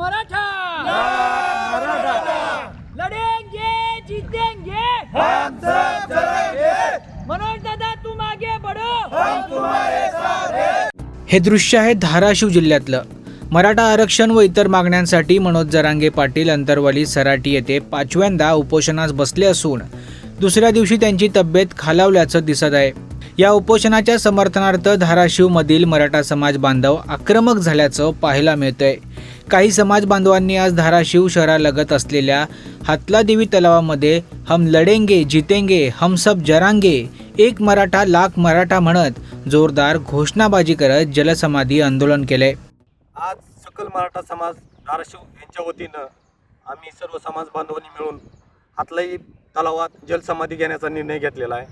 मराठा! लड़ेंगे जीतेंगे! मनोज दादा तुम आगे बढ़ो! हे दृश्य आहे धाराशिव जिल्ह्यातलं. मराठा आरक्षण व इतर मागण्यांसाठी मनोज जरांगे पाटील अंतरवाली सराटी येथे पाचव्यांदा उपोषणास बसले असून दुसऱ्या दिवशी त्यांची तब्येत खालावल्याचं दिसत आहे. या उपोषणाच्या समर्थनार्थ धाराशिवमधील मराठा समाज बांधव आक्रमक झाल्याचं पाहायला मिळतंय. काही समाज बांधवांनी आज धाराशिव शहरालगत असलेल्या हातलादेवी तलावामध्ये हम लढेंगे जितेंगे हम सब जरांगे एक मराठा लाख मराठा म्हणत जोरदार घोषणाबाजी करत जलसमाधी आंदोलन केले. आज सकल मराठा समाज धाराशिव यांच्या वतीनं आम्ही सर्व समाज बांधवांनी मिळून हातलाई तलावात जलसमाधी घेण्याचा निर्णय घेतलेला आहे.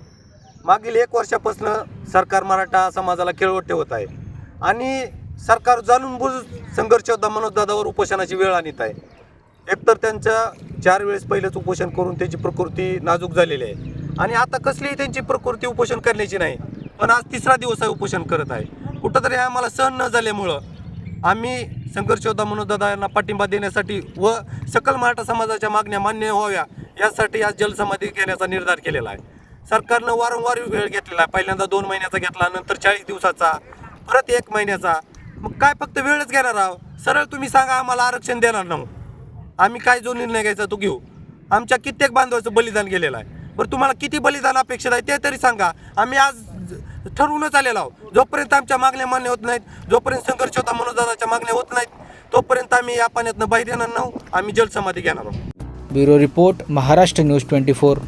मागील एक वर्षापासून सरकार मराठा समाजाला खेळवट ठेवत आहे. आणि सरकार जाणून बुजून संघर्ष मनोजदादावर उपोषणाची वेळ आणत आहे. एकतर त्यांच्या चार वेळेस पहिलेच उपोषण करून त्यांची प्रकृती नाजूक झालेली आहे. आणि आता कसलीही त्यांची प्रकृती उपोषण करण्याची नाही पण आज तिसरा दिवस आहे उपोषण करत आहे. कुठंतरी आम्हाला सहन न झाल्यामुळं आम्ही संघर्ष योद्धा मनोजदादा यांना पाठिंबा देण्यासाठी व सकल मराठा समाजाच्या मागण्या मान्य व्हाव्या यासाठी आज जलसमाधी घेण्याचा निर्धार केलेला आहे. सरकारनं वारंवार वेळ घेतलेला आहे. पहिल्यांदा दोन महिन्याचा घेतला नंतर चाळीस दिवसाचा परत एक महिन्याचा. मग काय फक्त वेळच घेणार आहोत सरळ तुम्ही सांगा आम्हाला आरक्षण देणार नाही आम्ही काय जो निर्णय घ्यायचा तो घेऊ. आमच्या कित्येक बांधवाचं बलिदान गेलेलं आहे. बरं तुम्हाला किती बलिदान अपेक्षित आहे ते तरी सांगा. आम्ही आज ठरवूनच आलेलो आहोत. जोपर्यंत आमच्या मागण्या मान्य होत नाहीत जोपर्यंत संघर्ष होता मनोदादाच्या मागण्या होत नाहीत तोपर्यंत आम्ही या पाण्यातनं बाहेर येणार नाहू. आम्ही जलसमाधी घेणार आहोत. Bureau report Maharashtra news twenty four.